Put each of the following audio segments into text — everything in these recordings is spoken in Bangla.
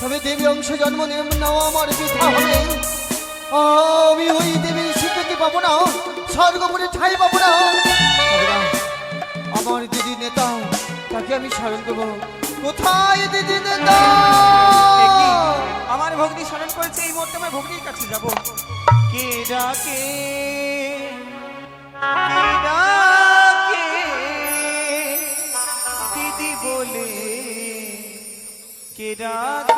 তবে দেবী অংশ জন্ম নেওয়া আমার বৃথা হবে আমি ওই দেবীর স্বীকৃতি পাবো না, স্বর্গপুরে ঠাই পাবো না। আমার দিদি নেতা, তাকে আমি স্মরণ করব। কোথায় দিদি নেতা? আমার ভগ্নি স্মরণ করেছে, এই মুহূর্তে আমার ভগ্নির কাছে যাব। কে ডাকে? কে ডাকে? দিদি বলে, কে ডাকে?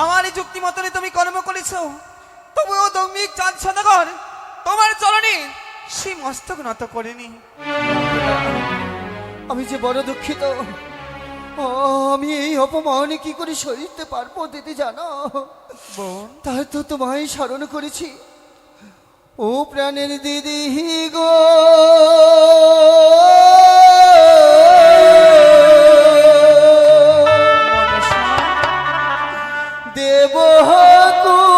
আমার এই যুক্তি মতনে তুমি কর্ম করেছ। তবুও দৌমিক চাঁদ সদাগর তোমার চরণে সে মস্তক নত করেনি। আমি যে বড় দুঃখিত ও, আমি এই অপমান কি করে সইতে পারব দিদি জানো? বোন। তার তো তোমায় স্মরণ করেছি। ও প্রাণের দিদি গো। দেব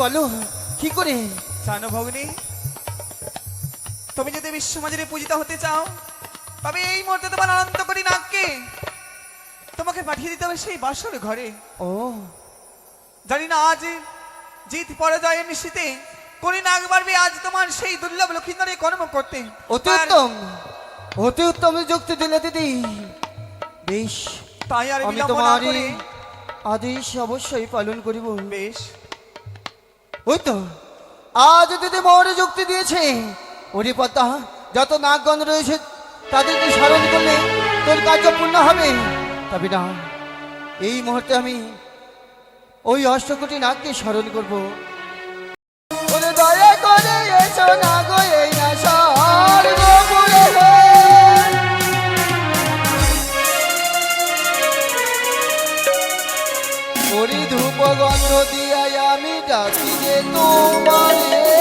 বলো কি করে? জানো ভগ্নী তুমি যদি বিশ্ব মাঝারে পূজিত হতে চাও তবে এই মুহূর্তে তোমার আনন্দ করি নাককে তোমাকে পাঠিয়ে দিতে হবে সেই বাসর ঘরে। ও। জানি না আজ জিত পরাজয়ের নিশ্চিতে করি নাক পারবে আজ তোমার সেই দুর্লভ লক্ষিন্দরে কর্ম করতে। অতি উত্তম অতি উত্তম যুক্তি দিলে দিদি। বেশ তাই আর আমি তোমার আদেশ অবশ্যই পালন করিব। বেশ। ওই তো আজ দিদি মোহরে যুক্তি দিয়েছে ওরে যত নাগগণ রয়েছে, তাদেরকে স্মরণ করলে তোর কার্য পূর্ণ হবে। তবে না, এই মুহূর্তে আমি ওই অষ্টকোটি নাগকে স্মরণ করব। ধূপ গন্ধ আমি ডাকি। তোমারে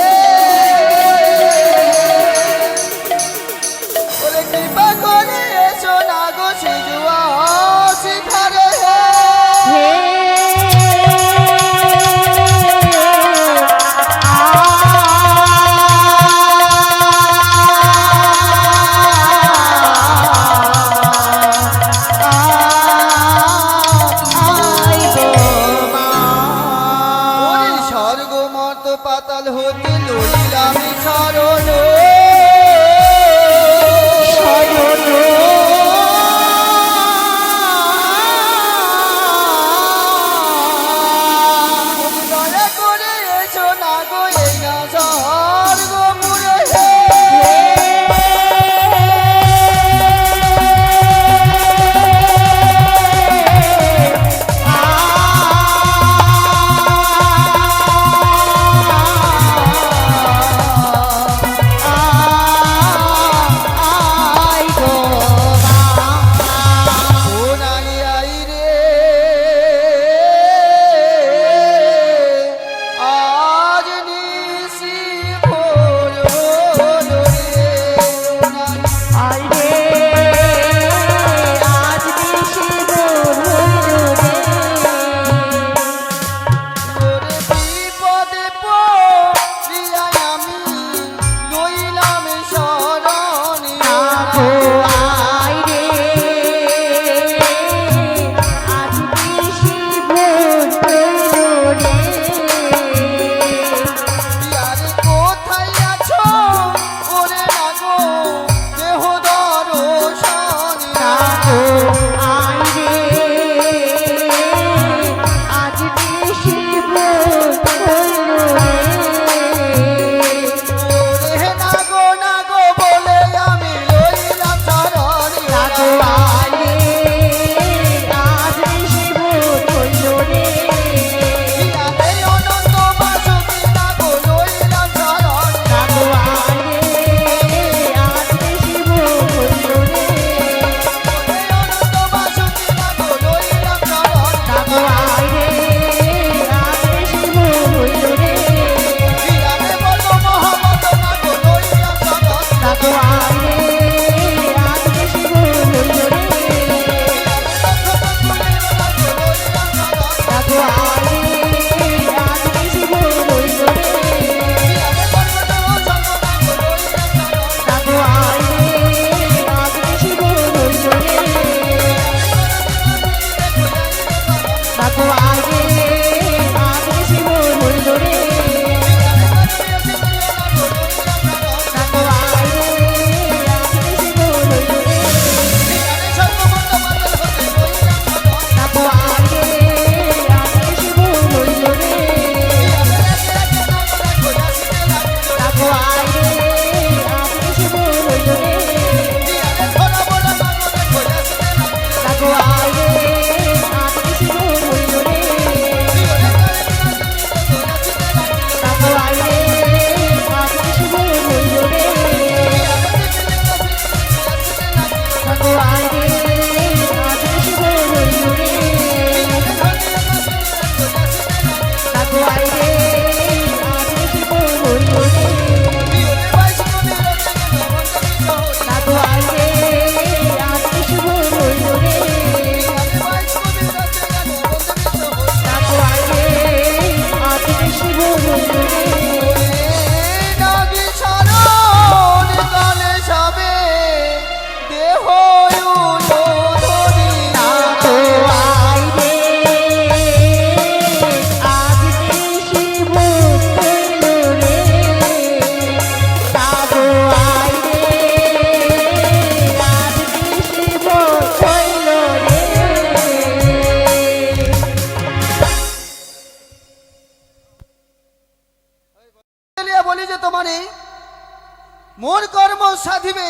সাধিবে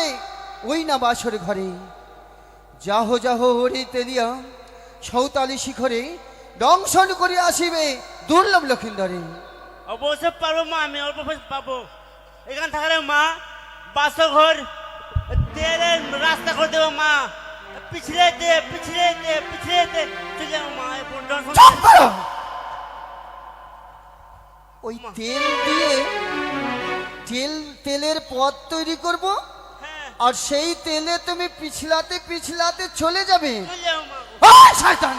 ওই না বাসর ঘরে। যাহ যাহ হরি তেলিয়া সৌতালি শিখরে দংশন করে আসিবে দুর্লভ লক্ষিন্দরে। অবশ্যই পারব মা আমি অল্প পাবো। এখানে থাকলে মা বাসর ঘর তেলের রাস্তা করে দেবো মা। পিছলে দে পিছলে দে পিছলে দে। চলে মা ওই তেল দিয়ে তেল তেলের পথ তৈরি করব হ্যাঁ। আর সেই তেলে তুমি পিছলাতে পিছলাতে চলে যাবে। শয়তান!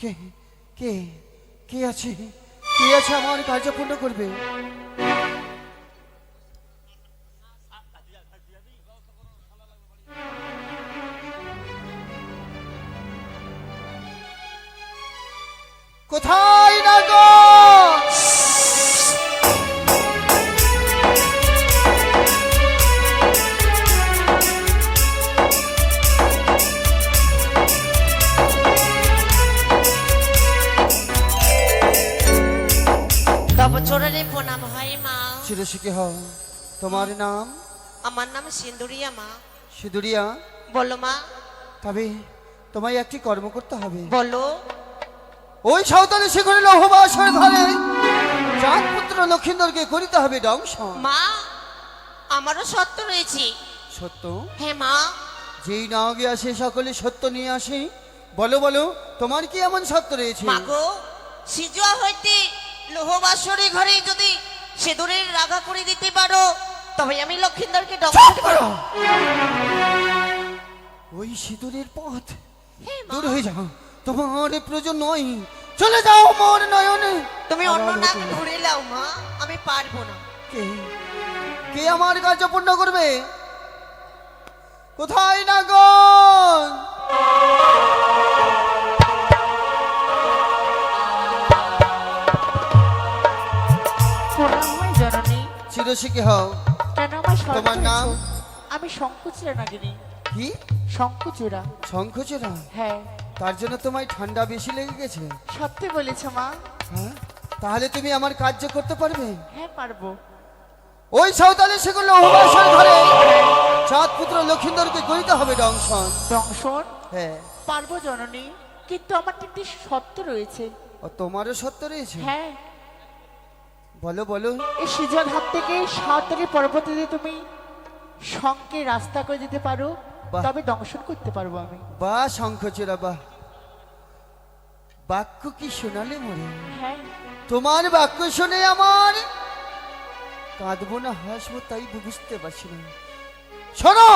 কে কে কে আছে? কে আছে আমার কার্য পূর্ণ করবে? চিরসুখী হও। তোমার নাম? আমার নাম সিন্দুরিয়া মা। সিঁদুরিয়া বলো মা। তবে তোমায় একটি কর্ম করতে হবে। বলো। ওই সাঁওতালি শিখরে লৌহবাসর ঘরে চাঁদ পুত্র লক্ষিন্দরকে করিতে হবে দংশন মা আমারও সত্য রয়েছে। সত্য? হ্যাঁ মা। যেই না আগে আসে সকলে সত্য নিয়ে আসে বলো বলো তোমার কি এমন সত্য রয়েছে? মাগো সিজুয়া হইতে লোহবাসরে ঘরে যদি সেদুরের রাগা করে দিতে পারো। তবে আমি লক্ষিন্দরকে করো! ওই সিঁদুরের পথ। দূর হয়ে যাও। তোমার প্রয়োজন নয়। চলে যাও মোর নয়নে। তুমি অন্য নাক ধরে লাও মা আমি পারব না। কে? কে আমার কার্য পূর্ণ করবে? কোথায় না গো চিরশিখী হও? কেন আমার তোমার নাম? আমি শঙ্কুচূড়া নাগিনী। কি? শঙ্কুচূড়া। শঙ্খচূড়া হ্যাঁ। তার জন্য তোমায় ঠান্ডা বেশি লেগে গেছে? সত্যি বলেছ মা। হ্যাঁ? তাহলে তুমি আমার কার্য করতে পারবে? হ্যাঁ পারব। ওই সাঁওতালি সেগুলো অবাসর ঘরে। চাঁদ পুত্র লক্ষিন্দরকে করিতে হবে দংশন। দংশন? হ্যাঁ। পারব জননী কিন্তু আমার একটি সত্য রয়েছে। তোমারও সত্য রয়েছে? হ্যাঁ। বলো বলো। এই সিজন হাত থেকে সাঁওতালি পর্বতে যদি তুমি শঙ্কে রাস্তা করে দিতে পারো বাহ। তবে দংশন করতে পারব আমি। বা শঙ্খচূড়া বাহ। বাক্য কি শোনালে মরে? হ্যাঁ। তোমার বাক্য শুনে আমার কাঁদবো না হাসবো তাই বুঝতে পারছি না। শোনো!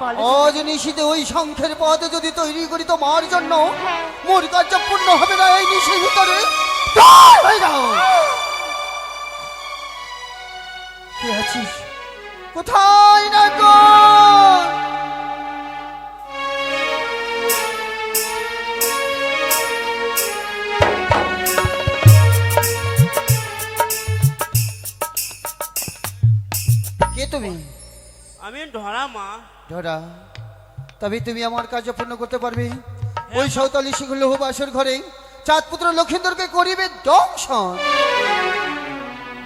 বলো আজ নিশীতে ওই শঙ্খের পথ যদি তৈরি করি তো তোমার জন্য হ্যাঁ। মোর কার্য পূর্ণ হবে না এই নিশির ভিতরে দূর হয়ে যাও! কে আছিস? কোথায় না গো? কে তুমি? আমি ধরা মা। ধরা? তবে তুমি আমার কাজ পূর্ণ করতে পারবে। ওই সৌতালি শিখল বাসর ঘরে চাঁদপুত্র লক্ষিন্দরকে করিবে দংশন।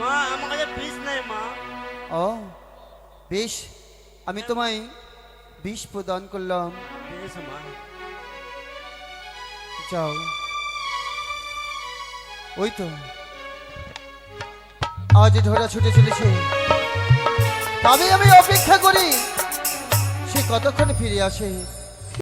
মা আমার কাছে বিষ নাই মা। ও বেশ আমি তোমায় বিষ প্রদান করলাম। যাও। ওই তো। আজ ধরা ছুটে চলেছে। তবে আমি অপেক্ষা করি। সে কতক্ষণ ফিরে আসে?